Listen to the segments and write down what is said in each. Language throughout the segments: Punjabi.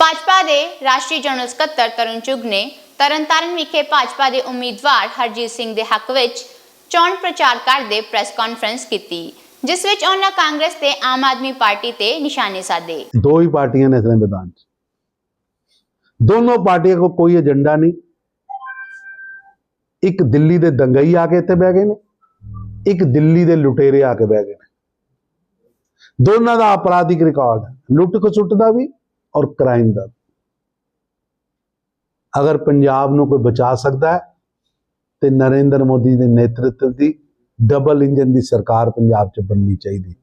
ਭਾਜਪਾ ਦੇ ਰਾਸ਼ਟਰੀ ਜਨਰਲ ਸਕੱਤਰ ਤਰੁਣ ਚੁੱਗ ਨੇ ਤਰਨਤਾਰਨ ਵਿਖੇ ਭਾਜਪਾ ਦੇ ਉਮੀਦਵਾਰ ਹਰਜੀਤ ਸਿੰਘ ਦੇ ਹੱਕ ਵਿੱਚ ਚੋਣ ਪ੍ਰਚਾਰ ਕਰਦੇ ਪ੍ਰੈਸ ਕਾਨਫਰੰਸ ਕੀਤੀ ਜਿਸ ਵਿੱਚ ਉਹਨਾਂ ਕਾਂਗਰਸ ਤੇ ਆਮ ਆਦਮੀ ਪਾਰਟੀ ਤੇ ਨਿਸ਼ਾਨੇ ਸਾਧੇ दो ही पार्टियां ने इतने मैदान च दोनों पार्टियों को कोई एजेंडा नहीं ਇੱਕ ਦਿੱਲੀ ਦੇ ਦੰਗਈ ਆ ਕੇ ਇੱਥੇ ਬਹਿ ਗਏ ਨੇ ਇੱਕ ਦਿੱਲੀ ਦੇ ਲੁਟੇਰੇ ਆ ਕੇ ਬਹਿ ਗਏ ਨੇ ਦੋਨਾਂ ਦਾ ਅਪਰਾਧਿਕ ਰਿਕਾਰਡ ਹੈ ਲੁੱਟ ਖਸੁੱਟ ਦਾ ਵੀ ਔਰ ਕ੍ਰਾਈਮ ਦਾ। ਅਗਰ ਪੰਜਾਬ ਨੂੰ ਕੋਈ ਬਚਾ ਸਕਦਾ ਹੈ, ਤੇ ਨਰਿੰਦਰ ਮੋਦੀ ਦੇ ਨੇਤਰਤਵ ਦੀ ਡਬਲ ਇੰਜਨ ਦੀ ਸਰਕਾਰ ਪੰਜਾਬ 'ਚ ਬਣਨੀ ਚਾਹੀਦੀ।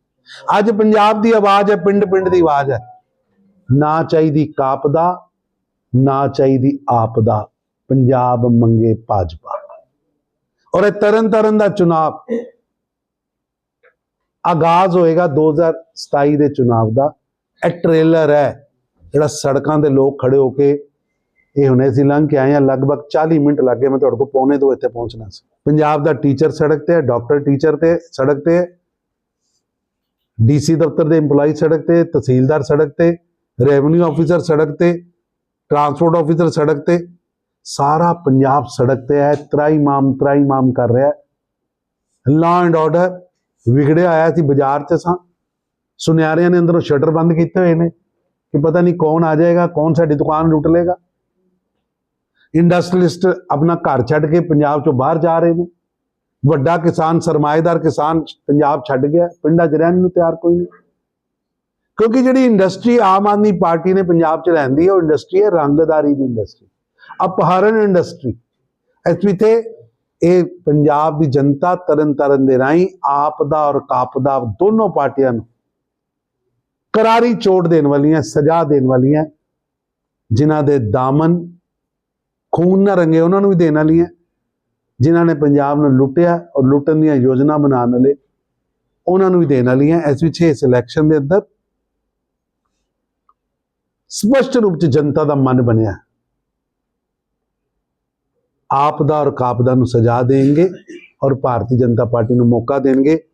ਅੱਜ ਪੰਜਾਬ ਦੀ ਆਵਾਜ਼ ਹੈ ਪਿੰਡ ਪਿੰਡ ਦੀ ਆਵਾਜ਼ ਹੈ। ਨਾ ਚਾਹੀਦੀ ਕਾਪਦਾ, ਨਾ ਚਾਹੀਦੀ ਆਪਦਾ। ਪੰਜਾਬ ਮੰਗੇ ਭਾਜਪਾ। ਔਰ ਇਹ ਤਰਨ ਤਰਨ ਦਾ ਚੁਣਾਵ। ਆਗਾਜ਼ ਹੋਏਗਾ 2027 ਦੇ ਚੁਣਾਵ ਦਾ। ਇਹ ਟ੍ਰੇਲਰ ਹੈ। ਜਿਹੜਾ ਸੜਕਾਂ ਦੇ ਲੋਕ ਖੜੇ ਹੋ ਕੇ ਇਹ ਹੁਣੇ ਅਸੀਂ ਲੰਘ ਕੇ ਆਏ ਆ ਲਗਭਗ 40 ਮਿੰਟ ਲੱਗੇ ਮੈਂ ਤੁਹਾਡੇ ਕੋਲ ਪੌਣੇ ਤੋਂ ਇੱਥੇ ਪਹੁੰਚਣਾ ਸੀ। ਪੰਜਾਬ ਦਾ ਟੀਚਰ ਸੜਕ ਤੇ ਹੈ, ਡਾਕਟਰ ਟੀਚਰ ਤੇ ਸੜਕ ਤੇ ਹੈ, ਡੀਸੀ ਦਫ਼ਤਰ ਦੇ EMPLOYE ਸੜਕ ਤੇ ਤਹਿਸੀਲਦਾਰ ਸੜਕ ਤੇ ਰੈਵਨਿਊ ਆਫੀਸਰ ਸੜਕ ਤੇ ਟਰਾਂਸਪੋਰਟ ਆਫੀਸਰ ਸੜਕ ਤੇ ਸਾਰਾ ਪੰਜਾਬ ਸੜਕ ਤੇ ਹੈ ਤਰਾਈ ਮਾਮ ਤਰਾਈ ਮਾਮ ਕਰ ਰਿਹਾ ਹੈ। ਲਾ ਐਂਡ ਆਰਡਰ ਵਿਗੜਿਆ ਆਇਆ ਸੀ, ਬਾਜ਼ਾਰ 'ਚ ਸਾਂ। ਸੁਨਿਆਰਿਆਂ ਨੇ ਅੰਦਰੋਂ ਸ਼ਟਰ ਬੰਦ ਕੀਤੇ ਹੋਏ ਨੇ। ਕਿ ਪਤਾ ਨਹੀਂ ਕੌਣ ਆ ਜਾਏਗਾ, ਕੌਣ ਸਾਡੀ ਦੁਕਾਨ ਲੁੱਟ ਲੇਗਾ ਇੰਡਸਟਰੀਲਿਸਟ ਆਪਣਾ ਘਰ ਛੱਡ ਕੇ ਪੰਜਾਬ 'ਚੋਂ ਬਾਹਰ ਜਾ ਰਹੇ ਨੇ। ਵੱਡਾ ਕਿਸਾਨ, ਸਰਮਾਏਦਾਰ ਕਿਸਾਨ ਪੰਜਾਬ ਛੱਡ ਗਿਆ, ਪਿੰਡਾਂ 'ਚ ਰਹਿਣ ਨੂੰ ਤਿਆਰ ਕੋਈ ਨਹੀਂ। ਕਿਉਂਕਿ ਜਿਹੜੀ ਇੰਡਸਟਰੀ ਆਮ ਆਦਮੀ ਪਾਰਟੀ ਨੇ ਪੰਜਾਬ 'ਚ ਲੈਂਦੀ ਹੈ, ਉਹ ਇੰਡਸਟਰੀ ਹੈ, ਰੰਗਦਾਰੀ ਦੀ ਇੰਡਸਟਰੀ ਅਪਹਰਨ ਇੰਡਸਟਰੀ ਇਸ ਵਿੱਚ ਇਹ ਪੰਜਾਬ ਦੀ ਜਨਤਾ ਤਰਨ ਤਰਨ ਦੇ ਰਾਹੀਂ ਆਪ ਦਾ ਔਰ ਕਾਪ ਦਾ ਦੋਨੋਂ ਪਾਰਟੀਆਂ ਨੂੰ ਕਰਾਰੀ ਚੋਟ ਦੇਣ ਵਾਲੀਆਂ, ਸਜ਼ਾ ਦੇਣ ਵਾਲੀਆਂ, ਜਿਨ੍ਹਾਂ ਦੇ ਦਾਮਨ ਖੂਨ ਨਾਲ ਰੰਗੇ, ਉਹਨਾਂ ਨੂੰ ਵੀ ਦੇਣ ਵਾਲੀਆਂ, ਜਿਨ੍ਹਾਂ ਨੇ ਪੰਜਾਬ ਨੂੰ ਲੁੱਟਿਆ ਔਰ ਲੁੱਟਣ ਦੀਆਂ ਯੋਜਨਾ ਬਣਾਉਣ ਵਾਲੇ, ਉਹਨਾਂ ਨੂੰ ਵੀ ਦੇਣ ਵਾਲੀਆਂ, ਇਸ ਵਿੱਚ ਇਸ ਇਲੈਕਸ਼ਨ ਦੇ ਅੰਦਰ ਸਪਸ਼ਟ ਰੂਪ ਚ ਜਨਤਾ ਦਾ ਮਨ ਬਣਿਆ। ਆਪ ਦਾ ਔਰ ਕਾਪ ਦਾ ਨੂੰ ਸਜ਼ਾ ਦੇਣਗੇ ਔਰ ਭਾਰਤੀ ਜਨਤਾ ਪਾਰਟੀ ਨੂੰ ਮੌਕਾ ਦੇਣਗੇ।